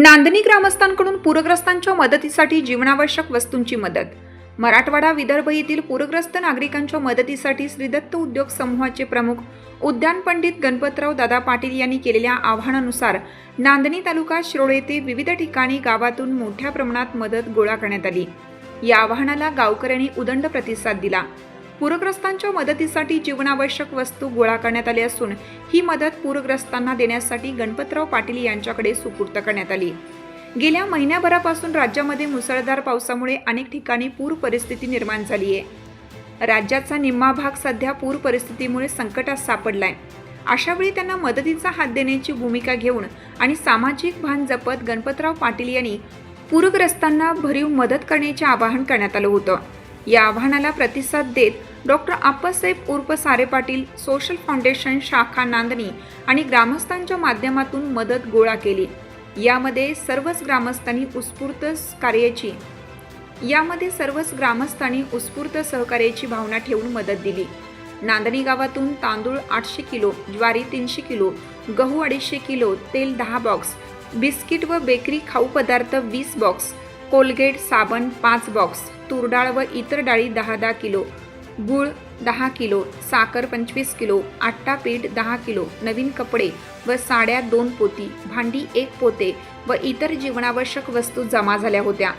नांदणी ग्रामस्थांकडून पूरग्रस्तांच्या मदतीसाठी जीवनावश्यक वस्तूंची मदत. मराठवाडा विदर्भ येथील पूरग्रस्त नागरिकांच्या मदतीसाठी श्रीदत्त उद्योग समूहाचे प्रमुख उद्यान पंडित गणपतराव दादा पाटील यांनी केलेल्या आव्हानानुसार नांदणी तालुका शिरोळ येथे विविध ठिकाणी गावातून मोठ्या प्रमाणात मदत गोळा करण्यात आली. या आवाहनाला गावकऱ्यांनी उदंड प्रतिसाद दिला. पूरग्रस्तांच्या मदतीसाठी जीवनावश्यक वस्तू गोळा करण्यात आली असून ही मदत पूरग्रस्तांना देण्यासाठी गणपतराव पाटील यांच्याकडे सुपूर्त करण्यात आली. गेल्या महिन्याभरापासून राज्यामध्ये मुसळधार पावसामुळे अनेक ठिकाणी पूर परिस्थिती निर्माण झाली आहे. राज्याचा निम्मा भाग सध्या पूर परिस्थितीमुळे संकटात सापडलाय. अशा वेळी त्यांना मदतीचा हात देण्याची भूमिका घेऊन आणि सामाजिक भान जपत गणपतराव पाटील यांनी पूरग्रस्तांना भरीव मदत करण्याचे आवाहन करण्यात आलं होतं. या आव्हानाला प्रतिसाद देत डॉक्टर आप्पासाहेब उर्फ सारे पाटील सोशल फाउंडेशन शाखा नांदणी आणि ग्रामस्थांच्या माध्यमातून मदत गोळा केली. यामध्ये सर्वच ग्रामस्थांनी उत्स्फूर्त कार्याची यामध्ये सर्वच ग्रामस्थांनी उत्स्फूर्त सहकार्याची भावना ठेवून मदत दिली. नांदणी गावातून तांदूळ आठशे किलो ज्वारी तीनशे किलो गहू अडीचशे किलो तेल दहा बॉक्स बिस्किट व बेकरी खाऊ पदार्थ वीस बॉक्स कोलगेट साबण पाच बॉक्स तूरडाळ व इतर डाळी दहा दहा किलो गूळ दहा किलो साखर पंचवीस किलो आट्टा पीठ दहा किलो नवीन कपडे व साड्या दोन पोती भांडी एक पोते व इतर जीवनावश्यक वस्तू जमा झाल्या होत्या.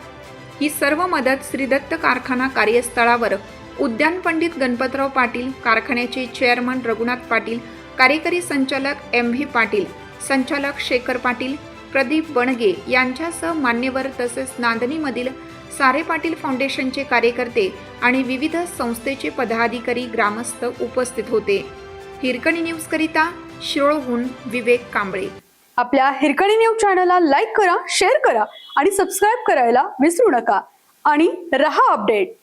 ही सर्व मदत श्रीदत्त कारखाना कार्यस्थळावर उद्यान पंडित गणपतराव पाटील कारखान्याचे चेअरमन रघुनाथ पाटील कार्यकारी संचालक एम व्ही पाटील संचालक शेखर पाटील प्रदीप बणगे यांच्यासह मान्यवर तसेच नांदणीमधील सारे पाटील फाउंडेशनचे कार्यकर्ते आणि विविध संस्थेचे पदाधिकारी ग्रामस्थ उपस्थित होते. हिरकणी न्यूजकरिता शिरोळहून विवेक कांबळे. आपल्या हिरकणी न्यूज चॅनलला लाईक करा शेअर करा आणि सबस्क्राईब करायला विसरू नका. आणि रहा अपडेट.